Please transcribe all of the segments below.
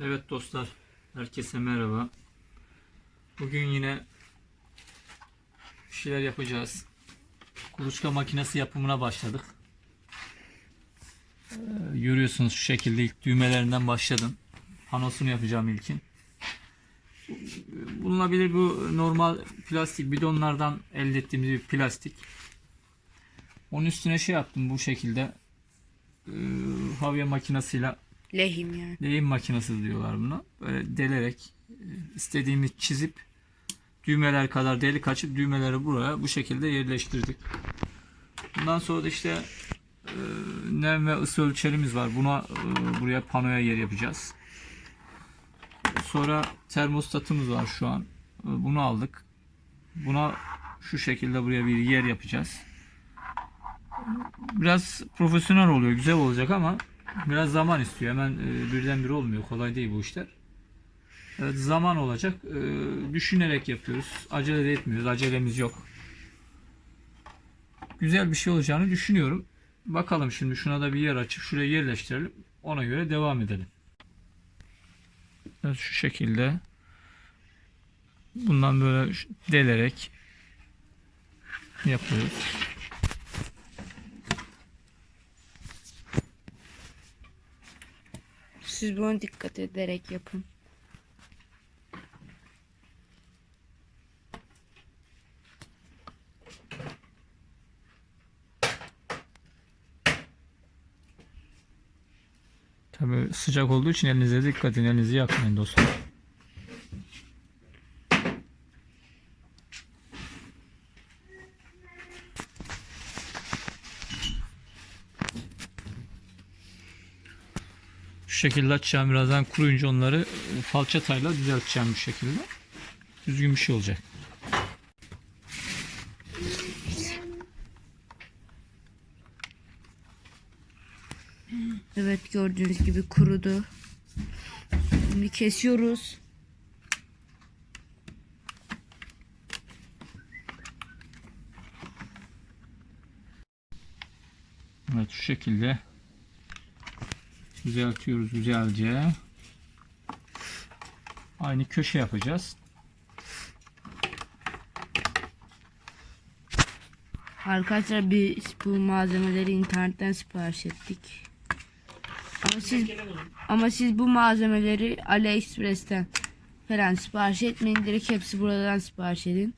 Evet dostlar, herkese merhaba. Bugün yine bir şeyler yapacağız. Kuluçka makinesi yapımına başladık. Ee, görüyorsunuz şu şekilde ilk düğmelerinden başladım. Panosunu yapacağım ilkin. Bulunabilir bu normal plastik bidonlardan elde ettiğimiz bir plastik. Onun üstüne şey yaptım bu şekilde. Ee, havya makinesiyle Lehim yani. Lehim makinesi diyorlar buna. Böyle delerek e, istediğimiz çizip düğmeler kadar delik açıp düğmeleri buraya bu şekilde yerleştirdik. Bundan sonra da işte e, nem ve ısı ölçerimiz var. Buna e, buraya panoya yer yapacağız. Sonra termostatımız var şu an. E, Bunu aldık. Buna şu şekilde buraya bir yer yapacağız. Biraz profesyonel oluyor, güzel olacak ama Biraz zaman istiyor. Hemen e, birdenbire olmuyor. Kolay değil bu işler. Evet, zaman olacak. E, düşünerek yapıyoruz. Acele de etmiyoruz. Acelemiz yok. Güzel bir şey olacağını düşünüyorum. Bakalım şimdi şuna da bir yer açıp şuraya yerleştirelim. Ona göre devam edelim. Evet, şu şekilde bundan böyle delerek yapıyoruz. Siz buna dikkat ederek yapın. Tabii sıcak olduğu için elinize dikkat edin. Elinizi yakmayın dostlar. Şekilde açacağım. Birazdan kuruyunca onları e, falçatayla düzelteceğim bu şekilde. Düzgün bir şey olacak. Evet gördüğünüz gibi kurudu. Şimdi kesiyoruz. Evet şu şekilde düzeltiyoruz güzelce. Aynı köşe yapacağız. Arkadaşlar biz bu malzemeleri internetten sipariş ettik. Ama siz ama siz bu malzemeleri AliExpress'ten falan sipariş etmeyin. Direkt hepsi buradan sipariş edin.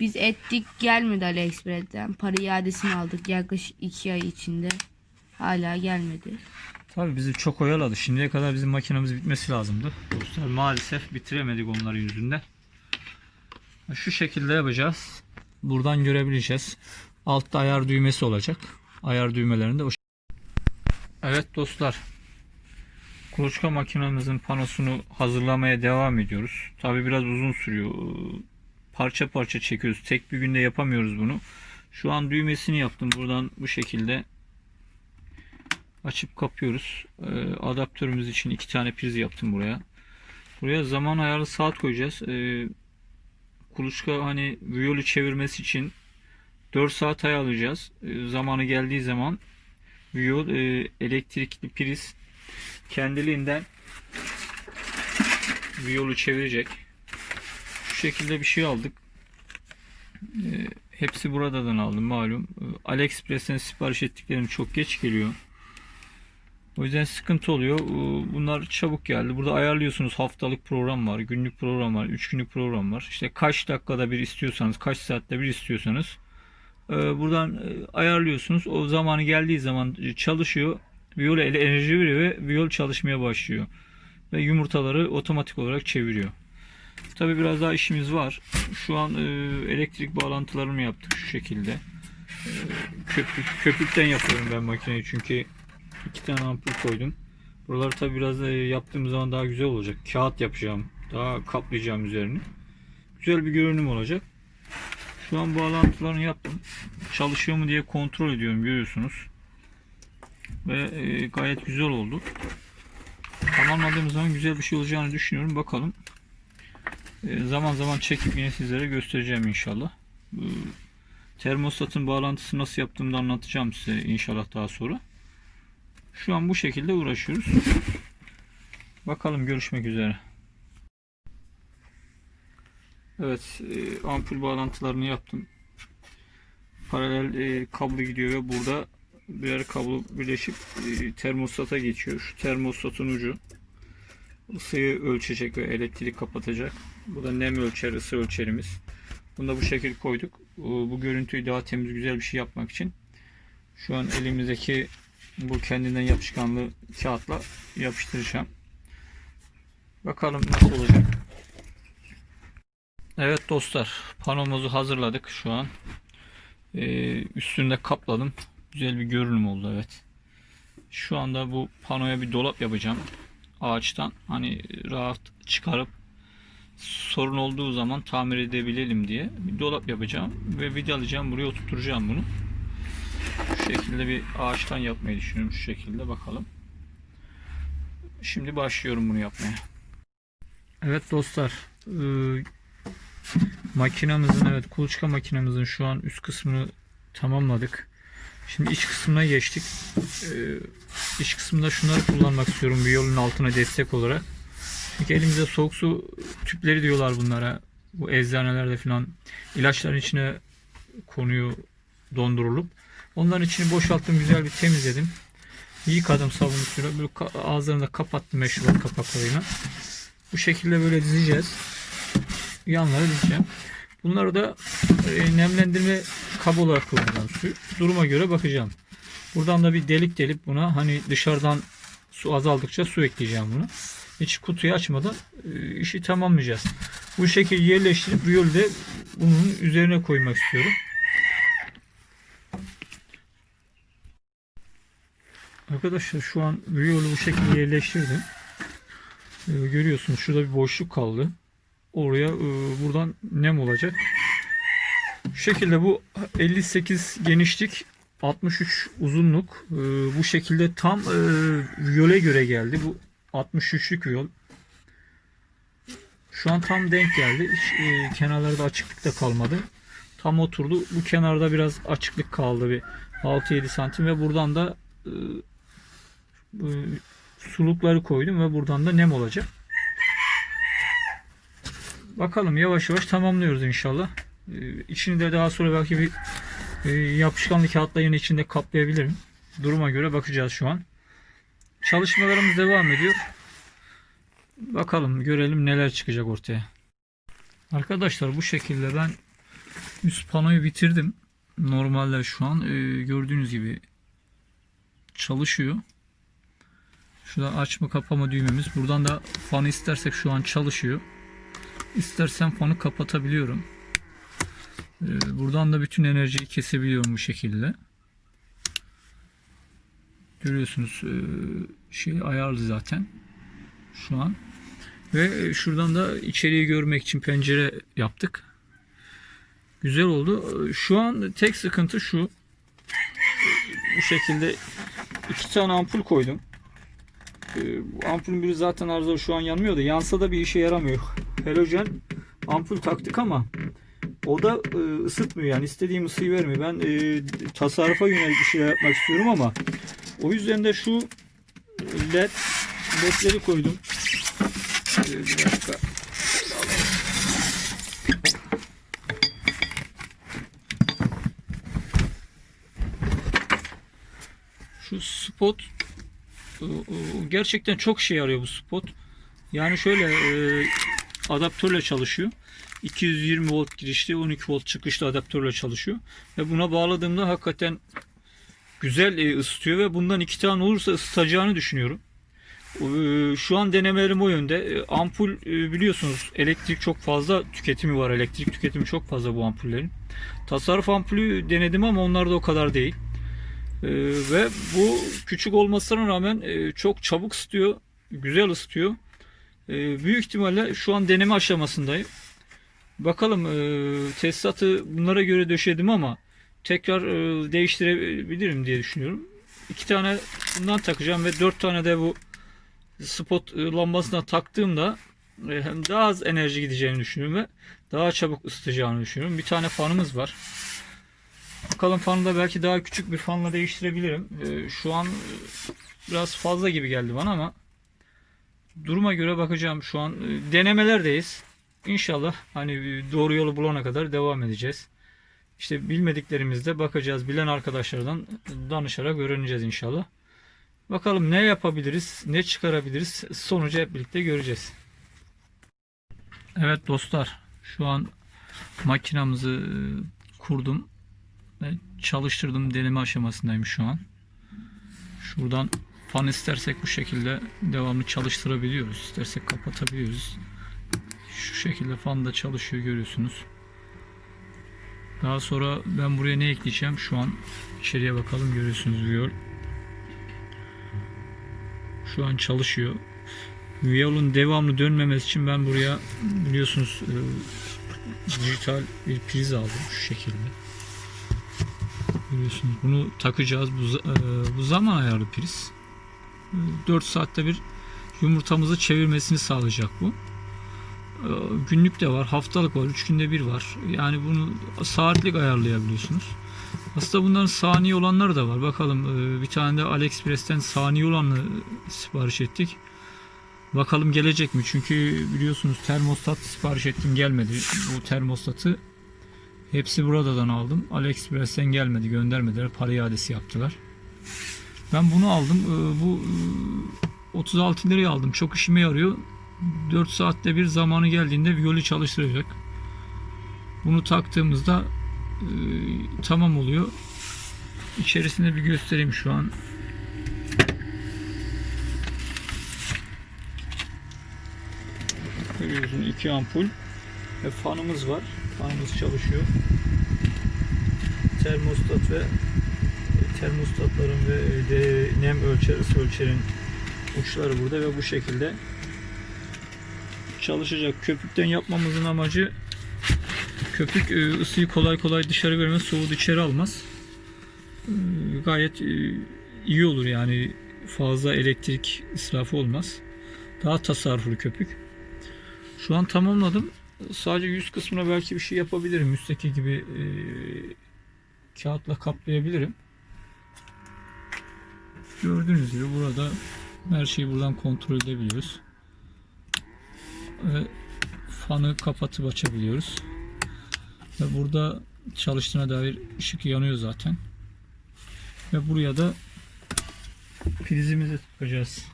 Biz ettik gelmedi AliExpress'ten. Para iadesini aldık yaklaşık 2 ay içinde. Hala gelmedi. Tabii bizi çok oyaladı. Şimdiye kadar bizim makinemiz bitmesi lazımdı. Dostlar maalesef bitiremedik onların yüzünden. Şu şekilde yapacağız. Buradan görebileceğiz. Altta ayar düğmesi olacak. Ayar düğmelerinde o Evet dostlar. Kuluçka makinemizin panosunu hazırlamaya devam ediyoruz. Tabii biraz uzun sürüyor. Parça parça çekiyoruz. Tek bir günde yapamıyoruz bunu. Şu an düğmesini yaptım. Buradan bu şekilde açıp kapıyoruz. Ee, adaptörümüz için iki tane priz yaptım buraya. Buraya zaman ayarlı saat koyacağız. Ee, kuluçka hani viyolu çevirmesi için 4 saat ayarlayacağız. Ee, zamanı geldiği zaman viyol e, elektrikli priz kendiliğinden viyolu çevirecek. Şu şekilde bir şey aldık. Ee, hepsi buradan aldım malum. AliExpress'ten sipariş ettiklerim çok geç geliyor. O yüzden sıkıntı oluyor. Ee, Bunlar çabuk geldi. Burada ayarlıyorsunuz haftalık program var, günlük program var, 3 günlük program var. İşte kaç dakikada bir istiyorsanız, kaç saatte bir istiyorsanız e, buradan e, ayarlıyorsunuz. O zamanı geldiği zaman çalışıyor. Viyol ele- enerji veriyor ve viyol çalışmaya başlıyor. Ve yumurtaları otomatik olarak çeviriyor. Tabi biraz daha işimiz var. Şu an e, elektrik bağlantılarını yaptık şu şekilde. Köpük, köpükten yapıyorum ben makineyi çünkü iki tane ampul koydum. Buraları tabi biraz da yaptığım zaman daha güzel olacak. Kağıt yapacağım. Daha kaplayacağım üzerini. Güzel bir görünüm olacak. Şu an bağlantılarını yaptım. Çalışıyor mu diye kontrol ediyorum görüyorsunuz. Ve e, gayet güzel oldu. Tamamladığım zaman güzel bir şey olacağını düşünüyorum. Bakalım. E, zaman zaman çekip yine sizlere göstereceğim inşallah. E, termostatın bağlantısını nasıl yaptığımı da anlatacağım size inşallah daha sonra. Şu an bu şekilde uğraşıyoruz. Bakalım görüşmek üzere. Evet, e, ampul bağlantılarını yaptım. Paralel e, kablo gidiyor ve burada birer kablo birleşip e, termostata geçiyor. Şu termostatın ucu ısıyı ölçecek ve elektrik kapatacak. Bu da nem ölçer, ısı ölçerimiz. Bunu da bu şekilde koyduk. Bu görüntüyü daha temiz, güzel bir şey yapmak için şu an elimizdeki bu kendinden yapışkanlı kağıtla yapıştıracağım. Bakalım nasıl olacak. Evet dostlar, panomuzu hazırladık şu an. Ee, üstünde kapladım. Güzel bir görünüm oldu evet. Şu anda bu panoya bir dolap yapacağım. Ağaçtan hani rahat çıkarıp sorun olduğu zaman tamir edebilelim diye bir dolap yapacağım ve vidalayacağım buraya oturtacağım bunu. Şu şekilde bir ağaçtan yapmayı düşünüyorum şu şekilde bakalım. Şimdi başlıyorum bunu yapmaya. Evet dostlar, e, makinamızın evet kuluçka makinamızın şu an üst kısmını tamamladık. Şimdi iç kısmına geçtik. Ee, iç kısmında şunları kullanmak istiyorum bir yolun altına destek olarak. Çünkü elimizde soğuk su tüpleri diyorlar bunlara. Bu eczanelerde falan ilaçların içine konuyor dondurulup. Onların içini boşalttım güzel bir temizledim. Yıkadım sabun suyla böyle ağızlarını da kapattım meşrubat kapaklarıyla. Bu şekilde böyle dizeceğiz. Yanlara dizeceğim. Bunları da e, nemlendirme kabı olarak kullanacağım su. Duruma göre bakacağım. Buradan da bir delik delip buna hani dışarıdan su azaldıkça su ekleyeceğim buna. Hiç kutuyu açmadan e, işi tamamlayacağız. Bu şekilde yerleştirip riyolu de bunun üzerine koymak istiyorum. Arkadaşlar şu an riyolu bu şekilde yerleştirdim. E, görüyorsunuz şurada bir boşluk kaldı. Oraya e, buradan nem olacak. Şu şekilde bu 58 genişlik 63 uzunluk e, bu şekilde tam e, viyole göre geldi. Bu 63'lük viyol. Şu an tam denk geldi. Hiç, e, kenarlarda açıklık da kalmadı. Tam oturdu. Bu kenarda biraz açıklık kaldı bir 6-7 santim ve buradan da e, sulukları koydum ve buradan da nem olacak. Bakalım yavaş yavaş tamamlıyoruz inşallah. Ee, içini de daha sonra belki bir e, yapışkanlı kağıtla içinde kaplayabilirim. Duruma göre bakacağız şu an. Çalışmalarımız devam ediyor. Bakalım görelim neler çıkacak ortaya. Arkadaşlar bu şekilde ben üst panoyu bitirdim. Normalde şu an e, gördüğünüz gibi çalışıyor. Şurada açma kapama düğmemiz. Buradan da fanı istersek şu an çalışıyor. İstersen fanı kapatabiliyorum. Ee, Buradan da bütün enerjiyi kesebiliyorum bu şekilde. Görüyorsunuz e, şey ayarlı zaten şu an. Ve şuradan da içeriği görmek için pencere yaptık. Güzel oldu. Şu an tek sıkıntı şu. Bu şekilde iki tane ampul koydum. Ee, ampulün biri zaten arızalı şu an yanmıyor da yansa da bir işe yaramıyor. Halojen ampul taktık ama o da e, ısıtmıyor yani istediğim ısıyı vermiyor. Ben e, tasarrufa yönelik bir şeyler yapmak istiyorum ama o yüzden de şu led ledleri koydum. E, bir dakika. Şu spot e, e, gerçekten çok şey yarıyor bu spot. Yani şöyle e, adaptörle çalışıyor. 220 volt girişli 12 volt çıkışlı adaptörle çalışıyor. Ve buna bağladığımda hakikaten güzel e, ısıtıyor ve bundan iki tane olursa ısıtacağını düşünüyorum. E, Şu an denemelerim o yönde. Ampul biliyorsunuz elektrik çok fazla tüketimi var. Elektrik tüketimi çok fazla bu ampullerin. Tasarruf ampulü denedim ama onlar da o kadar değil. E, Ve bu küçük olmasına rağmen e, çok çabuk ısıtıyor. Güzel ısıtıyor. E, Büyük ihtimalle şu an deneme aşamasındayım. Bakalım e, tesisatı bunlara göre döşedim ama tekrar e, değiştirebilirim diye düşünüyorum. İki tane bundan takacağım ve dört tane de bu spot e, lambasına taktığımda e, hem daha az enerji gideceğini düşünüyorum ve daha çabuk ısıtacağını düşünüyorum. Bir tane fanımız var. Bakalım fanı da belki daha küçük bir fanla değiştirebilirim. E, şu an e, biraz fazla gibi geldi bana ama Duruma göre bakacağım şu an. E, Denemelerdeyiz. İnşallah hani e, doğru yolu bulana kadar devam edeceğiz. İşte bilmediklerimizde bakacağız. Bilen arkadaşlardan danışarak öğreneceğiz inşallah. Bakalım ne yapabiliriz, ne çıkarabiliriz. Sonucu hep birlikte göreceğiz. Evet dostlar, şu an makinamızı kurdum çalıştırdım. Deneme aşamasındayım şu an. Şuradan fan istersek bu şekilde devamlı çalıştırabiliyoruz. İstersek kapatabiliyoruz. Şu şekilde fan da çalışıyor görüyorsunuz. Daha sonra ben buraya ne ekleyeceğim? Şu an içeriye bakalım görüyorsunuz Viyol. Şu an çalışıyor. Viyol'un devamlı dönmemesi için ben buraya biliyorsunuz e, dijital bir priz aldım şu şekilde. Görüyorsunuz bunu takacağız. Bu, e, bu zaman ayarlı priz. E, 4 saatte bir yumurtamızı çevirmesini sağlayacak bu. E, Günlük de var, haftalık var, 3 günde bir var. Yani bunu saatlik ayarlayabiliyorsunuz. Aslında bunların saniye olanları da var. Bakalım e, bir tane de AliExpress'ten saniye olanı sipariş ettik. Bakalım gelecek mi? Çünkü biliyorsunuz termostat sipariş ettim gelmedi. Bu termostatı hepsi buradan aldım. AliExpress'ten gelmedi, göndermediler. Para iadesi yaptılar. Ben bunu aldım. E, Bu e, 36 liraya aldım. Çok işime yarıyor. 4 saatte bir zamanı geldiğinde viyolu çalıştıracak. Bunu taktığımızda e, tamam oluyor. İçerisinde bir göstereyim şu an. Görüyorsunuz iki ampul ve fanımız var. Fanımız çalışıyor. Termostat ve e, termostatların ve e, de nem ölçer, ısı ölçerin uçları burada ve bu şekilde çalışacak. Köpükten yapmamızın amacı köpük e, ısıyı kolay kolay dışarı vermez, soğuğu içeri almaz. Gayet iyi olur yani fazla elektrik israfı olmaz. Daha tasarruflu köpük. Şu an tamamladım. Sadece yüz kısmına belki bir şey yapabilirim. Üstteki gibi e, kağıtla kaplayabilirim. Gördüğünüz gibi burada her şeyi buradan kontrol edebiliyoruz. Ve fanı kapatıp açabiliyoruz. Ve burada çalıştığına dair ışık yanıyor zaten. Ve buraya da prizimizi takacağız.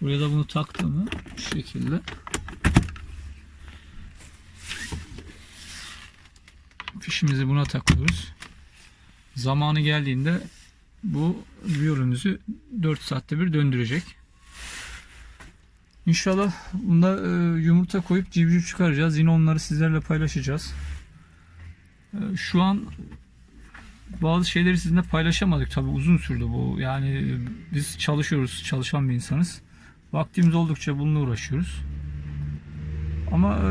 Buraya da bunu taktığımı şu şekilde fişimizi buna takıyoruz. Zamanı geldiğinde bu viyolümüzü 4 saatte bir döndürecek. İnşallah bunda e, yumurta koyup civciv çıkaracağız. Yine onları sizlerle paylaşacağız. E, şu an bazı şeyleri sizinle paylaşamadık. Tabi uzun sürdü bu. Yani biz çalışıyoruz, çalışan bir insanız. Vaktimiz oldukça bununla uğraşıyoruz. Ama e,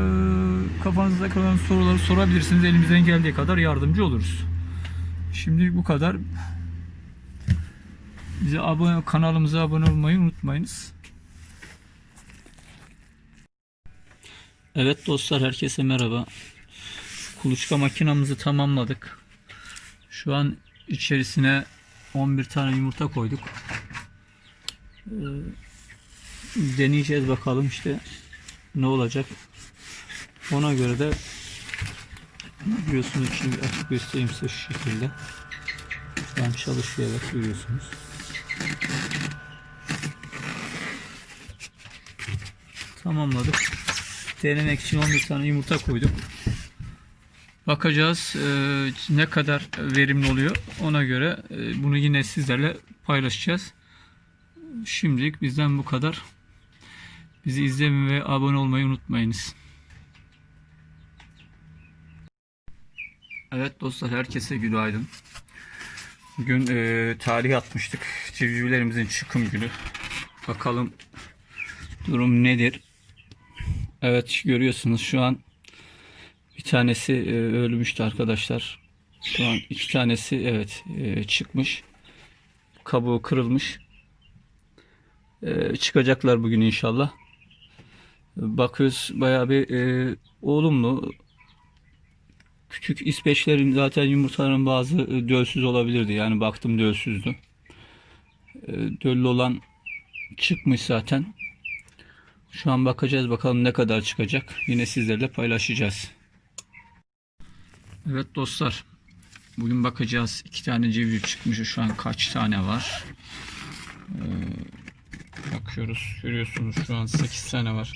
kafanızda kalan soruları sorabilirsiniz. Elimizden geldiği kadar yardımcı oluruz. Şimdi bu kadar. Bize abone, kanalımıza abone olmayı unutmayınız. Evet dostlar herkese merhaba. Kuluçka makinamızı tamamladık. Şu an içerisine 11 tane yumurta koyduk. Ee, deneyeceğiz bakalım işte ne olacak. Ona göre de biliyorsunuz şimdi açık göstereyim size şu şekilde. Şu an çalışıyor evet görüyorsunuz. Tamamladık. Denemek için 11 tane yumurta koyduk. Bakacağız e, ne kadar verimli oluyor. Ona göre e, bunu yine sizlerle paylaşacağız. Şimdilik bizden bu kadar. Bizi izlemeyi ve abone olmayı unutmayınız. Evet dostlar herkese günaydın. Bugün e, tarih atmıştık. Civcivlerimizin çıkım günü. Bakalım durum nedir? Evet görüyorsunuz şu an bir tanesi e, ölmüştü arkadaşlar. Şu an iki tanesi evet e, çıkmış. Kabuğu kırılmış. E, çıkacaklar bugün inşallah. Bakıyoruz bayağı bir e, olumlu. Küçük İsveçlerin zaten yumurtaların bazı e, dölsüz olabilirdi. Yani baktım dölsüzdü. E, döllü olan çıkmış zaten. Şu an bakacağız bakalım ne kadar çıkacak. Yine sizlerle paylaşacağız. Evet dostlar. Bugün bakacağız. iki tane civciv çıkmış. Şu an kaç tane var? Ee, bakıyoruz. Görüyorsunuz şu an 8 tane var.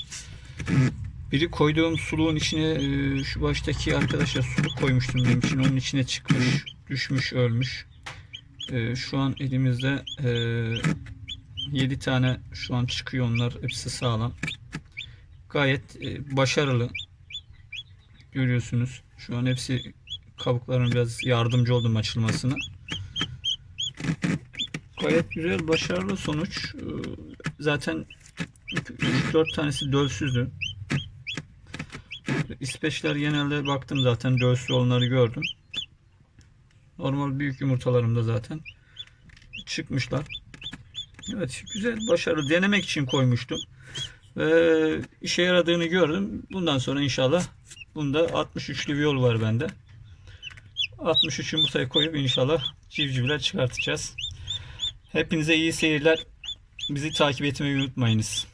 Biri koyduğum suluğun içine e, şu baştaki arkadaşlar suluk koymuştum benim için. Onun içine çıkmış, düşmüş, ölmüş. E, şu an elimizde e, 7 tane şu an çıkıyor onlar. Hepsi sağlam. Gayet e, başarılı. Görüyorsunuz. Şu an hepsi kabukların biraz yardımcı oldum açılmasına. Gayet güzel, başarılı sonuç. Zaten 3-4 tanesi dölsüzdü. İsveçler genelde baktım zaten dölsüz olanları gördüm. Normal büyük yumurtalarımda zaten çıkmışlar. Evet güzel başarılı denemek için koymuştum. Ve işe yaradığını gördüm. Bundan sonra inşallah bunda 63'lü bir yol var bende. 63 yumurtayı koyup inşallah civcivler çıkartacağız. Hepinize iyi seyirler. Bizi takip etmeyi unutmayınız.